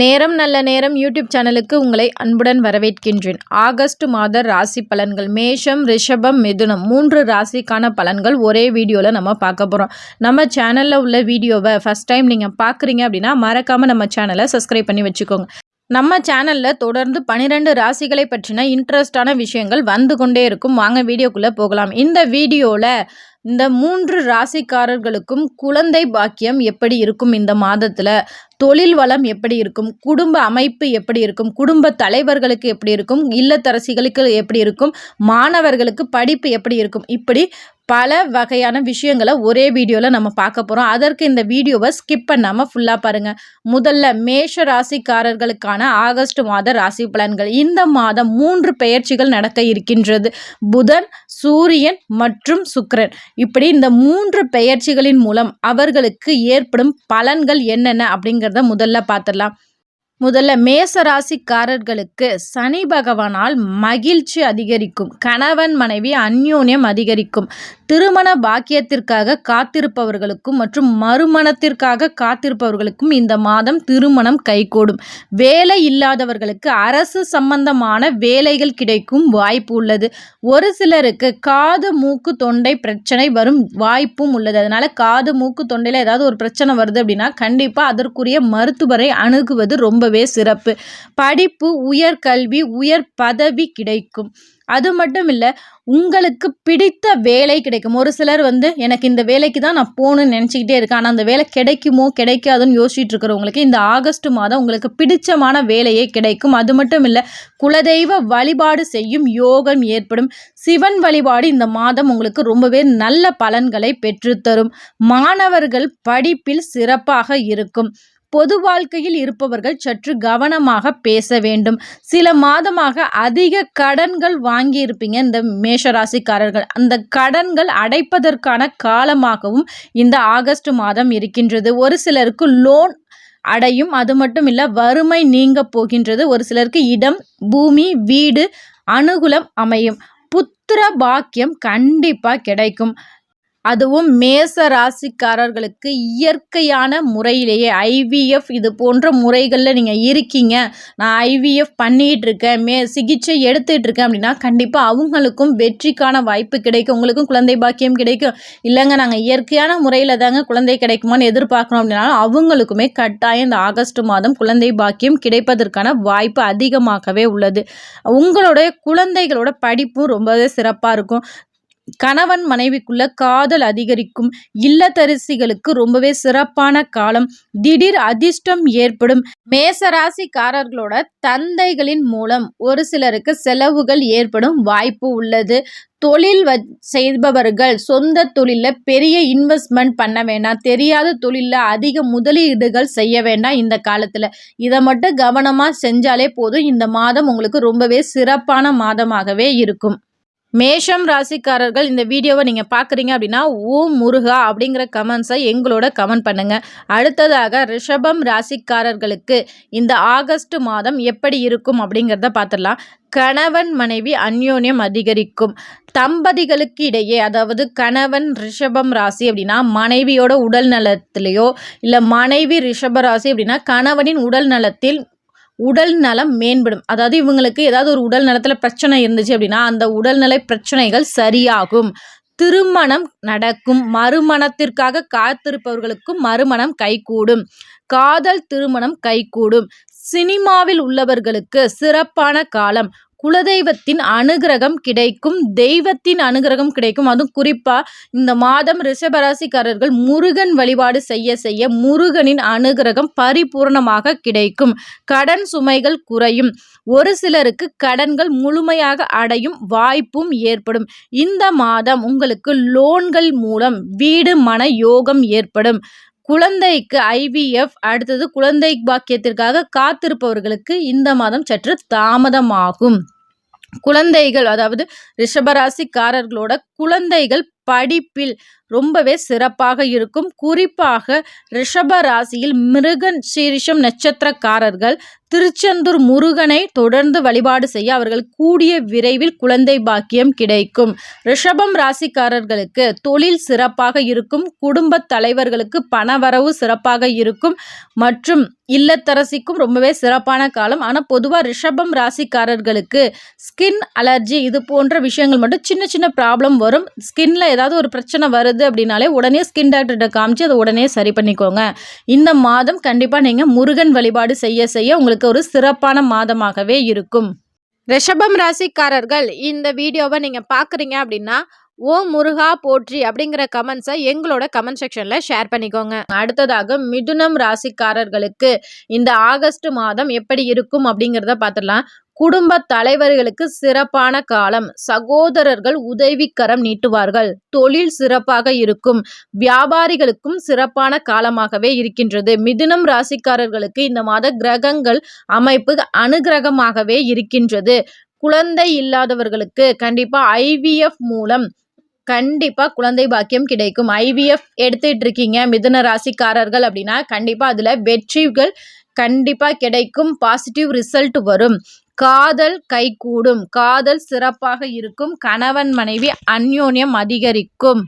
நேரம் நல்ல நேரம் யூடியூப் சேனலுக்கு உங்களை அன்புடன் வரவேற்கின்றேன். ஆகஸ்ட் மாத ராசி பலன்கள். மேஷம் ரிஷபம் மிதுனம் மூன்று ராசிக்கான பலன்கள் ஒரே வீடியோவில் நம்ம பார்க்க போகிறோம் நம்ம சேனலில் உள்ள வீடியோவை ஃபஸ்ட் டைம் நீங்கள் பார்க்குறீங்க அப்படின்னா மறக்காமல் நம்ம சேனலை சப்ஸ்கிரைப் பண்ணி வச்சுக்கோங்க. நம்ம சேனலில் தொடர்ந்து பனிரெண்டு ராசிகளை பற்றின இன்ட்ரெஸ்டான விஷயங்கள் வந்து கொண்டே இருக்கும். வாங்க வீடியோக்குள்ளே போகலாம். இந்த வீடியோவில் இந்த மூன்று ராசிக்காரர்களுக்கும் குழந்தை பாக்கியம் எப்படி இருக்கும் இந்த மாதத்தில்? தொழில் வளம் எப்படி இருக்கும்? குடும்ப அமைப்பு எப்படி இருக்கும்? குடும்ப தலைவர்களுக்கு எப்படி இருக்கும்? இல்லத்தரசிகளுக்கு எப்படி இருக்கும்? மாணவர்களுக்கு படிப்பு எப்படி இருக்கும்? இப்படி பல வகையான விஷயங்களை ஒரே வீடியோவில் நம்ம பார்க்க போகிறோம் அதற்கு இந்த வீடியோவை ஸ்கிப் பண்ணாமல் ஃபுல்லாக பாருங்கள் முதல்ல மேஷ ராசிக்காரர்களுக்கான ஆகஸ்ட் மாத ராசி பலன்கள். இந்த மாதம் மூன்று பெயர்ச்சிகள் நடக்க இருக்கின்றது. புதன் சூரியன் மற்றும் சுக்கரன். இப்படி இந்த மூன்று பெயர்ச்சிகளின் மூலம் அவர்களுக்கு ஏற்படும் பலன்கள் என்னென்ன அப்படிங்கிறத முதல்ல பார்த்துடலாம். முதல்ல மேச ராசிக்காரர்களுக்கு சனி பகவானால் மகிழ்ச்சி அதிகரிக்கும் கணவன் மனைவி அந்யோன்யம் அதிகரிக்கும். திருமண பாக்கியத்திற்காக காத்திருப்பவர்களுக்கும் மற்றும் மறுமணத்திற்காக காத்திருப்பவர்களுக்கும் இந்த மாதம் திருமணம் கைகூடும். வேலை இல்லாதவர்களுக்கு அரசு சம்பந்தமான வேலைகள் கிடைக்கும் வாய்ப்பு உள்ளது. ஒரு சிலருக்கு காது மூக்கு தொண்டை பிரச்சனை வரும் வாய்ப்பும் உள்ளது. அதனால் காது மூக்கு தொண்டையில் ஏதாவது ஒரு பிரச்சனை வருது அப்படின்னா கண்டிப்பாக அதற்குரிய மருத்துவரை அணுகுவது ரொம்ப ரொம்பவே சிறப்பு. படிப்பு உயர்கல்வி உயர் பதவி கிடைக்கும். அது மட்டும் இல்லை உங்களுக்கு பிடித்த வேலை கிடைக்கும். ஒரு சிலர் வந்து எனக்கு இந்த வேலைக்கு தான் நான் போகணுன்னு நினச்சிக்கிட்டே இருக்கேன் ஆனால் அந்த வேலை கிடைக்குமோ கிடைக்காதுன்னு யோசிச்சுட்டு இருக்கிறவங்களுக்கு இந்த ஆகஸ்ட் மாதம் உங்களுக்கு பிடிச்சமான வேலையே கிடைக்கும். அது மட்டும் இல்லை குலதெய்வ வழிபாடு செய்யும் யோகம் ஏற்படும். சிவன் வழிபாடு இந்த மாதம் உங்களுக்கு ரொம்பவே நல்ல பலன்களை பெற்றுத்தரும். மாணவர்கள் படிப்பில் சிறப்பாக இருக்கும். பொது வாழ்க்கையில் இருப்பவர்கள் சற்று கவனமாக பேச வேண்டும். சில மாதமாக அதிக கடன்கள் வாங்கியிருப்பீங்க இந்த மேஷராசிக்காரர்கள். அந்த கடன்கள் அடைப்பதற்கான காலமாகவும் இந்த ஆகஸ்ட் மாதம் இருக்கின்றது. ஒரு சிலருக்கு லோன் அடையும் அது மட்டும் இல்லை வறுமை நீங்க போகின்றது. ஒரு சிலருக்கு இடம் பூமி வீடு அனுகூலம் அமையும். புத்திர பாக்கியம் கண்டிப்பாக கிடைக்கும். அதுவும் மேச ராசிக்காரர்களுக்கு இயற்கையான முறையிலேயே ஐவிஎஃப் இது போன்ற முறைகளில் நீங்கள் இருக்கீங்க. நான் ஐவிஎஃப் பண்ணிகிட்டு இருக்கேன் மே சிகிச்சை எடுத்துகிட்டு இருக்கேன் அப்படின்னா கண்டிப்பாக அவங்களுக்கும் வெற்றிக்கான வாய்ப்பு கிடைக்கும். உங்களுக்கும் குழந்தை பாக்கியம் கிடைக்கும். இல்லைங்க நாங்கள் இயற்கையான முறையில் தாங்க குழந்தை கிடைக்குமான்னு எதிர்பார்க்குறோம் அப்படின்னாலும் அவங்களுக்குமே கட்டாயம் இந்த ஆகஸ்ட் மாதம் குழந்தை பாக்கியம் கிடைப்பதற்கான வாய்ப்பு அதிகமாகவே உள்ளது. உங்களுடைய குழந்தைகளோட படிப்பும் ரொம்பவே சிறப்பாக இருக்கும். கணவன் மனைவிக்குள்ள காதல் அதிகரிக்கும் இல்லத்தரிசிகளுக்கு ரொம்பவே சிறப்பான காலம். திடீர் அதிர்ஷ்டம் ஏற்படும் மேசராசிக்காரர்களோட தந்தைகளின் மூலம் ஒரு சிலருக்கு செலவுகள் ஏற்படும் வாய்ப்பு உள்ளது. தொழில் வ செய்பவர்கள் சொந்த தொழிலில் பெரிய இன்வெஸ்ட்மெண்ட் பண்ண வேண்டாம் தெரியாத தொழிலில் அதிக முதலீடுகள் செய்ய வேண்டாம் இந்த காலத்தில். இதை மட்டும் கவனமாக செஞ்சாலே போதும். இந்த மாதம் உங்களுக்கு ரொம்பவே சிறப்பான மாதமாகவே இருக்கும். மேஷம் ராசிக்காரர்கள் இந்த வீடியோவை நீங்கள் பார்க்குறீங்க அப்படின்னா ஊ முருகா அப்படிங்கிற கமெண்ட்ஸை எங்களோட கமெண்ட் பண்ணுங்கள் அடுத்ததாக ரிஷபம் ராசிக்காரர்களுக்கு இந்த ஆகஸ்ட் மாதம் எப்படி இருக்கும் அப்படிங்கிறத பார்த்துடலாம் கணவன் மனைவி அந்யோன்யம் அதிகரிக்கும். தம்பதிகளுக்கு இடையே அதாவது கணவன் ரிஷபம் ராசி அப்படின்னா மனைவியோட உடல் நலத்திலேயோ இல்லை மனைவி ரிஷப ராசி அப்படின்னா கணவனின் உடல் நலத்தில் உடல் நலம் மேம்படும். அதாவது இவங்களுக்கு ஏதாவது ஒரு உடல் நலத்தில் பிரச்சனை இருந்துச்சு அப்படின்னா அந்த உடல்நலை பிரச்சனைகள் சரியாகும். திருமணம் நடக்கும். மறுமணத்திற்காக காத்திருப்பவர்களுக்கும் மறுமணம் கைகூடும். காதல் திருமணம் கைகூடும். சினிமாவில் உள்ளவர்களுக்கு சிறப்பான காலம். குலதெய்வத்தின் அனுகிரகம் கிடைக்கும். தெய்வத்தின் அனுகிரகம் கிடைக்கும். அதுவும் குறிப்பாக இந்த மாதம் ரிஷபராசிக்காரர்கள் முருகன் வழிபாடு செய்ய செய்ய முருகனின் அனுகிரகம் பரிபூர்ணமாக கிடைக்கும். கடன் சுமைகள் குறையும். ஒரு சிலருக்கு கடன்கள் முழுமையாக அடையும் வாய்ப்பும் ஏற்படும். இந்த மாதம் உங்களுக்கு லோன்கள் மூலம் வீடு மன யோகம் ஏற்படும். குழந்தைக்கு ஐவிஎஃப் அடுத்தது குழந்தை பாக்கியத்திற்காக காத்திருப்பவர்களுக்கு இந்த மாதம் சற்று தாமதமாகும். குழந்தைகள் அதாவது ரிஷபராசிக்காரர்களோட குழந்தைகள் படிப்பில் ரொம்பவே சிறப்பாக இருக்கும். குறிப்பாக ரிஷப ராசியில் மிருகன் சீரிஷம் நட்சத்திரக்காரர்கள் திருச்செந்தூர் முருகனை தொடர்ந்து வழிபாடு செய்ய அவர்கள் கூடிய விரைவில் குழந்தை பாக்கியம் கிடைக்கும். ரிஷபம் ராசிக்காரர்களுக்கு தொழில் சிறப்பாக இருக்கும். குடும்ப தலைவர்களுக்கு பணவரவு சிறப்பாக இருக்கும். மற்றும் இல்லத்தரசிக்கும் ரொம்பவே சிறப்பான காலம். ஆனால் பொதுவாக ரிஷபம் ராசிக்காரர்களுக்கு ஸ்கின் அலர்ஜி இது போன்ற விஷயங்கள் மட்டும் சின்ன சின்ன ப்ராப்ளம் வரும். ஸ்கின்ல ஏதாவது ஒரு பிரச்சனை வருது வருது அப்படின்னாலே உடனே ஸ்கின் டாக்டர்கிட்ட காமிச்சு அதை உடனே சரி பண்ணிக்கோங்க. இந்த மாதம் கண்டிப்பாக நீங்கள் முருகன் வழிபாடு செய்ய செய்ய உங்களுக்கு ஒரு சிறப்பான மாதமாகவே இருக்கும். ரிஷபம் ராசிக்காரர்கள் இந்த வீடியோவை நீங்கள் பார்க்குறீங்க அப்படின்னா ஓ முருகா போற்றி அப்படிங்கிற கமெண்ட்ஸை எங்களோட கமெண்ட் செக்ஷனில் ஷேர் பண்ணிக்கோங்க. அடுத்ததாக மிதுனம் ராசிக்காரர்களுக்கு இந்த ஆகஸ்ட் மாதம் எப்படி இருக்கும் அப்படிங்கிறத பார்த்துடலாம் குடும்ப தலைவர்களுக்கு சிறப்பான காலம். சகோதரர்கள் உதவிக்கரம் நீட்டுவார்கள். தொழில் சிறப்பாக இருக்கும். வியாபாரிகளுக்கும் சிறப்பான காலமாகவே இருக்கின்றது. மிதுனம் ராசிக்காரர்களுக்கு இந்த மாத கிரகங்கள் அமைப்பு அனுகிரகமாகவே இருக்கின்றது. குழந்தை இல்லாதவர்களுக்கு கண்டிப்பாக ஐவிஎஃப் மூலம் கண்டிப்பாக குழந்தை பாக்கியம் கிடைக்கும். ஐவிஎஃப் எடுத்துட்டு இருக்கீங்க மிதுன ராசிக்காரர்கள் அப்படின்னா கண்டிப்பாக அதில் வெற்றிகள் கண்டிப்பாக கிடைக்கும். பாசிட்டிவ் ரிசல்ட் வரும். காதல் கைகூடும். காதல் சிறப்பாக இருக்கும். கணவன் மனைவி அந்யோன்யம் அதிகரிக்கும்.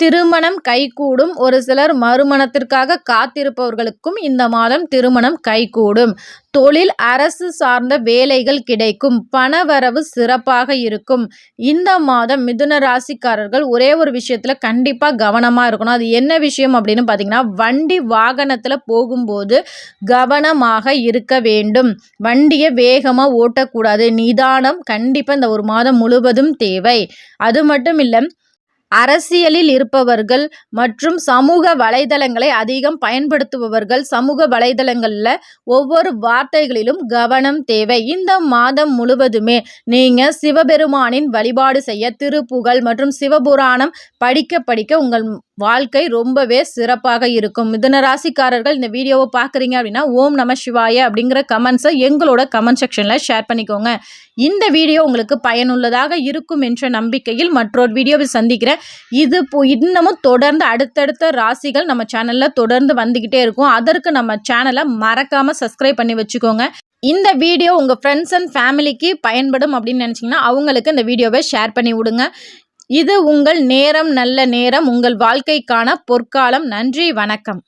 திருமணம் கைகூடும். ஒரு சிலர் மறுமணத்திற்காக காத்திருப்பவர்களுக்கும் இந்த மாதம் திருமணம் கைகூடும். தொழில் அரசு சார்ந்த வேலைகள் கிடைக்கும். பணவரவு சிறப்பாக இருக்கும். இந்த மாதம் மிதுன ராசிக்காரர்கள் ஒரே ஒரு விஷயத்தில் கண்டிப்பாக கவனமாக இருக்கணும். அது என்ன விஷயம் அப்படின்னு பார்த்தீங்கன்னா வண்டி வாகனத்தில் போகும்போது கவனமாக இருக்க வேண்டும். வண்டியை வேகமாக ஓட்டக்கூடாது. நிதானம் கண்டிப்பாக இந்த ஒரு மாதம் முழுவதும் தேவை. அது மட்டும் இல்லை அரசியலில் இருப்பவர்கள் மற்றும் சமூக வலைதளங்களை அதிகம் பயன்படுத்துபவர்கள் சமூக வலைதளங்களில் ஒவ்வொரு வார்த்தைகளிலும் கவனம் தேவை. இந்த மாதம் முழுவதுமே நீங்கள் சிவபெருமானின் வழிபாடு செய்ய திருப்புகழ் மற்றும் சிவபுராணம் படிக்க படிக்க உங்கள் வாழ்க்கை ரொம்பவே சிறப்பாக இருக்கும். மிதுன ராசிக்காரர்கள் இந்த வீடியோவை பார்க்குறீங்க அப்படின்னா ஓம் நம சிவாய அப்படிங்கிற கமெண்ட்ஸை எங்களோட கமெண்ட் செக்ஷனில் ஷேர் பண்ணிக்கோங்க. இந்த வீடியோ உங்களுக்கு பயனுள்ளதாக இருக்கும் என்ற நம்பிக்கையில் மற்றொரு வீடியோவில் சந்திக்கிறேன். இது இன்னமும் தொடர்ந்து அடுத்தடுத்த ராசிகள் நம்ம சேனலில் தொடர்ந்து வந்துக்கிட்டே இருக்கும். அதற்கு நம்ம சேனலை மறக்காமல் சப்ஸ்கிரைப் பண்ணி வச்சுக்கோங்க. இந்த வீடியோ உங்கள் ஃப்ரெண்ட்ஸ் அண்ட் ஃபேமிலிக்கு பயன்படும் அப்படின்னு நினச்சிங்கன்னா அவங்களுக்கு இந்த வீடியோவை ஷேர் பண்ணி விடுங்க. இது உங்கள் நேரம் நல்ல நேரம் உங்கள் வாழ்க்கைக்கான பொற்காலம். நன்றி வணக்கம்.